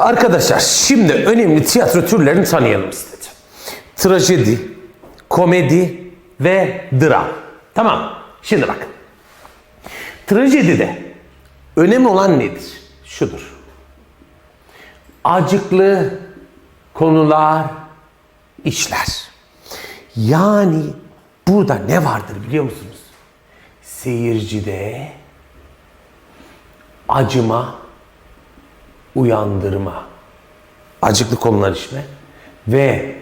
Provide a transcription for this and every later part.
Arkadaşlar şimdi önemli tiyatro türlerini tanıyalım istedim. Trajedi, komedi ve dram. Tamam. Şimdi bak. Trajedide önemli olan nedir? Şudur. Acıklı konular işler. Yani burada ne vardır biliyor musunuz? Seyircide acıma, uyandırma, acıklı konular işme ve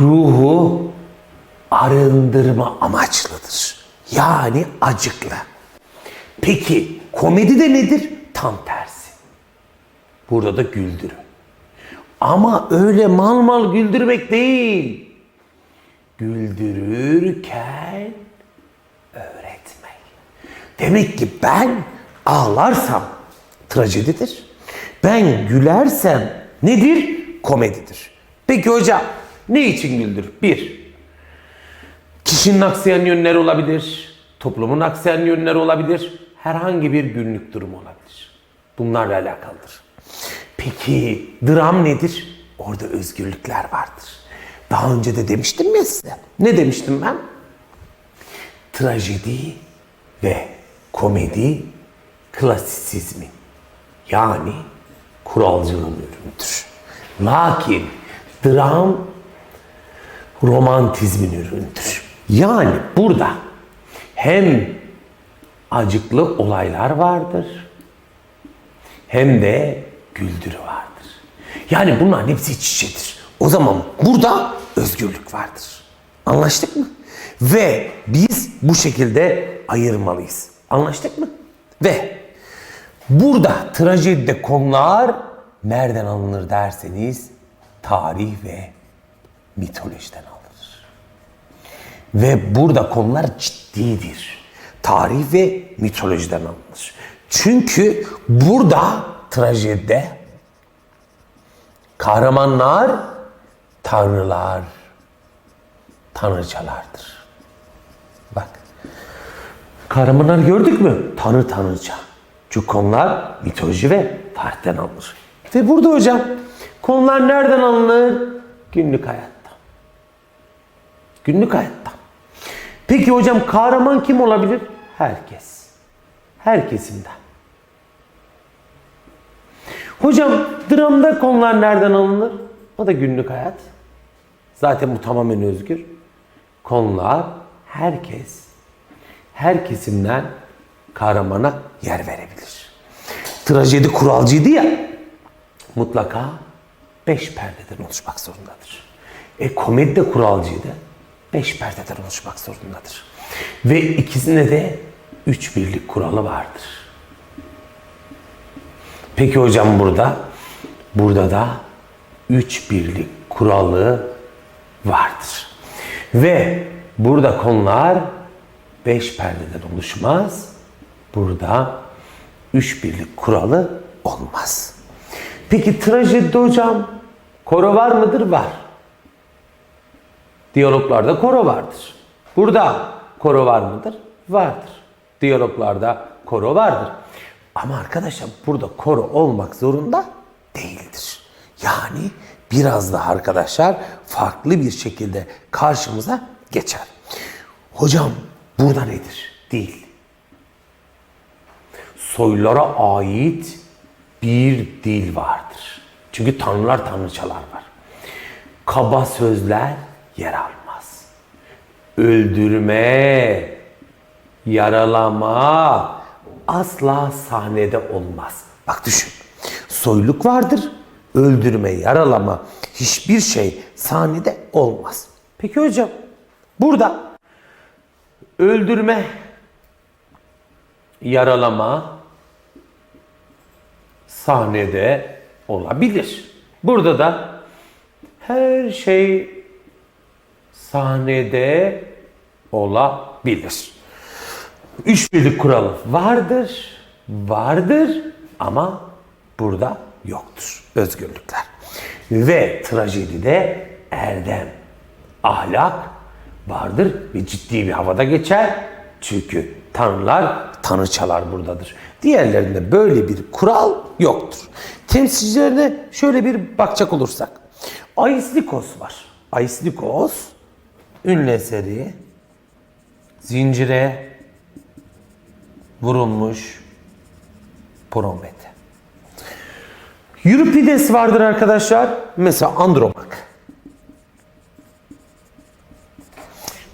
ruhu arındırma amaçlıdır. Yani acıklı. Peki komedi de nedir? Tam tersi. Burada da güldürü. Ama öyle mal mal güldürmek değil. Güldürürken öğretmek. Demek ki ben ağlarsam trajedidir. Ben gülersem nedir? Komedidir. Peki hocam ne için güldür? Bir, kişinin aksayan yönleri olabilir. Toplumun aksayan yönleri olabilir. Herhangi bir günlük durum olabilir. Bunlarla alakalıdır. Peki dram nedir? Orada özgürlükler vardır. Daha önce de demiştim ya size. Ne demiştim ben? Trajedi ve komedi klasisizmin yani kuralcılığın ürünüdür. Lakin dram romantizmin ürünüdür. Yani burada hem acıklı olaylar vardır hem de güldürü vardır. Yani bunların hepsi iç içedir. O zaman burada özgürlük vardır. Anlaştık mı? Ve biz bu şekilde ayırmalıyız. Anlaştık mı? Ve burada trajedide konular nereden alınır derseniz tarih ve mitolojiden alınır. Ve burada konular ciddidir. Tarih ve mitolojiden alınır. Çünkü burada trajedide kahramanlar tanrılar, tanrıçalardır. Bak. Kahramanlar gördük mü? Tanrı tanrıça. Çünkü konular mitoloji ve tarihten alınır. Ve burada hocam konular nereden alınır? Günlük hayatta. Günlük hayatta. Peki hocam kahraman kim olabilir? Herkes. Her kesimden. Hocam dramda konular nereden alınır? O da günlük hayat. Zaten bu tamamen özgür. Konular herkes, her kesimden kahramana yer verebilir. Trajedi kuralcıydı ya, mutlaka beş perdeden oluşmak zorundadır. E komedi de kuralcıydı, beş perdeden oluşmak zorundadır. Ve ikisinde de üç birlik kuralı vardır. Peki hocam burada? Burada da üç birlik kuralı vardır. Ve burada konular beş perdeden oluşmaz. Burada üç birlik kuralı olmaz. Peki trajedide hocam koro var mıdır? Var. Diyaloglarda koro vardır. Burada koro var mıdır? Vardır. Diyaloglarda koro vardır. Ama arkadaşlar burada koro olmak zorunda değildir. Yani biraz daha arkadaşlar farklı bir şekilde karşımıza geçer. Hocam burada nedir? Değil. Soylara ait bir dil vardır. Çünkü tanrılar tanrıçalar var. Kaba sözler yer almaz. Öldürme, yaralama asla sahnede olmaz. Bak düşün. Soyluk vardır. Öldürme, yaralama hiçbir şey sahnede olmaz. Peki hocam burada öldürme, yaralama sahnede olabilir. Burada da her şey sahnede olabilir. Üç birlik kuralı vardır, vardır ama burada yoktur. Özgürlükler. Ve trajedide erdem, ahlak vardır ve ciddi bir havada geçer. Çünkü tanrılar tanrıçalar buradadır. Diğerlerinde böyle bir kural yoktur. Temsilcilerine şöyle bir bakacak olursak. Aislikos var. Aislikos ünlü eseri zincire vurulmuş Promete. Euripides vardır arkadaşlar. Mesela Andromak.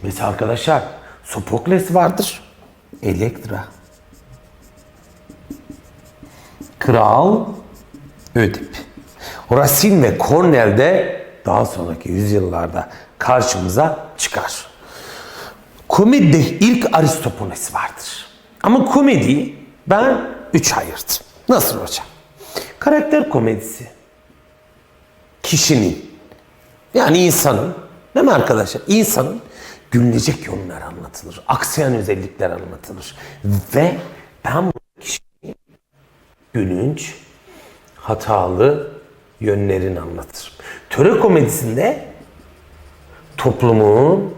Mesela arkadaşlar Sopokles vardır. Elektra. Kral Ödip. Racine ve Cornell de daha sonraki yüzyıllarda karşımıza çıkar. Komedide ilk Aristofanes vardır. Ama komediyi ben üç ayırdım. Nasıl hocam? Karakter komedisi. Kişinin yani insanın değil mi arkadaşlar? İnsanın gülünecek yönler anlatılır. Aksayan özellikler anlatılır. Ve ben gülünç, hatalı yönlerini anlatırım. Töre komedisinde toplumun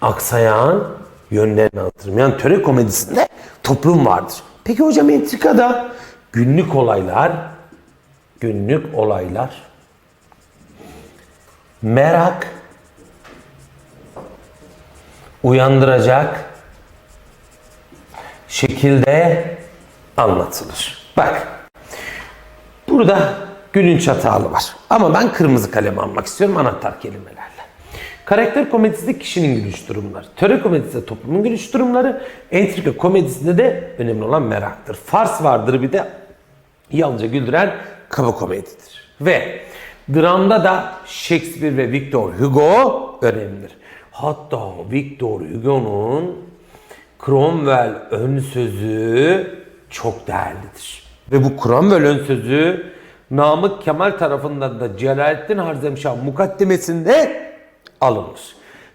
aksayan yönlerini anlatırım. Yani töre komedisinde toplum vardır. Peki hocam entrikada günlük olaylar, günlük olaylar, merak uyandıracak şekilde anlatılır. Bak, burada günün hatalı var. Ama ben kırmızı kalem almak istiyorum anahtar kelimelerle. Karakter komedisinde kişinin gülüş durumları. Töre komedisinde toplumun gülüş durumları. Entrika komedisinde de önemli olan meraktır. Fars vardır bir de yalnızca güldüren kaba komedidir. Ve dramda da Shakespeare ve Victor Hugo önemlidir. Hatta Victor Hugo'nun Cromwell ön sözü çok değerlidir. Ve bu Cromwell ön sözü Namık Kemal tarafından da Celalettin Harzemşah mukaddemesinde alınmış.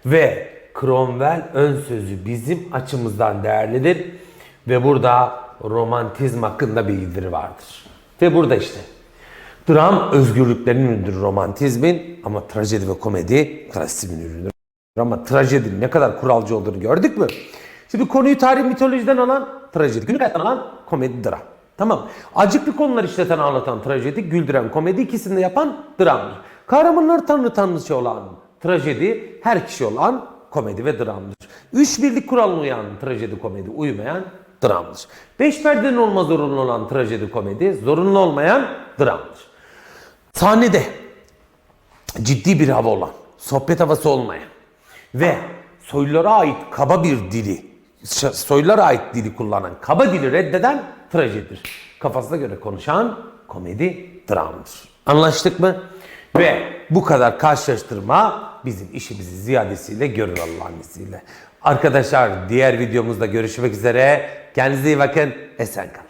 Ve Cromwell ön sözü bizim açımızdan değerlidir. Ve burada romantizm hakkında bilgileri vardır. Ve burada işte dram özgürlüklerinin ürünüdür romantizmin ama trajedi ve komedi klasizmin ürünüdür. Ama trajedinin ne kadar kuralcı olduğunu gördük mü? Şimdi konuyu tarih mitolojiden alan trajedi, günlük hayattan alan komedi dram. Tamam. Acıklı konular işleten anlatan trajedi, güldüren komedi ikisini de yapan dramdır. Kahramanlar tanrı tanrıça olan trajedi, her kişi olan komedi ve dramdır. Üç birlik kuralına uyan trajedi komedi, uymayan dramdır. Beş perdeden olma zorunlu olan trajedi komedi, zorunlu olmayan dramdır. Sahnede ciddi bir hava olan, sohbet havası olmayan ve soylulara ait kaba bir dili, soylulara ait dili kullanan, kaba dili reddeden trajedidir. Kafasına göre konuşan komedi dramdır. Anlaştık mı? Ve bu kadar karşılaştırma bizim işimizi ziyadesiyle görür Allah'ın izniyle. Arkadaşlar diğer videomuzda görüşmek üzere. Kendinize iyi bakın. Esen kalın.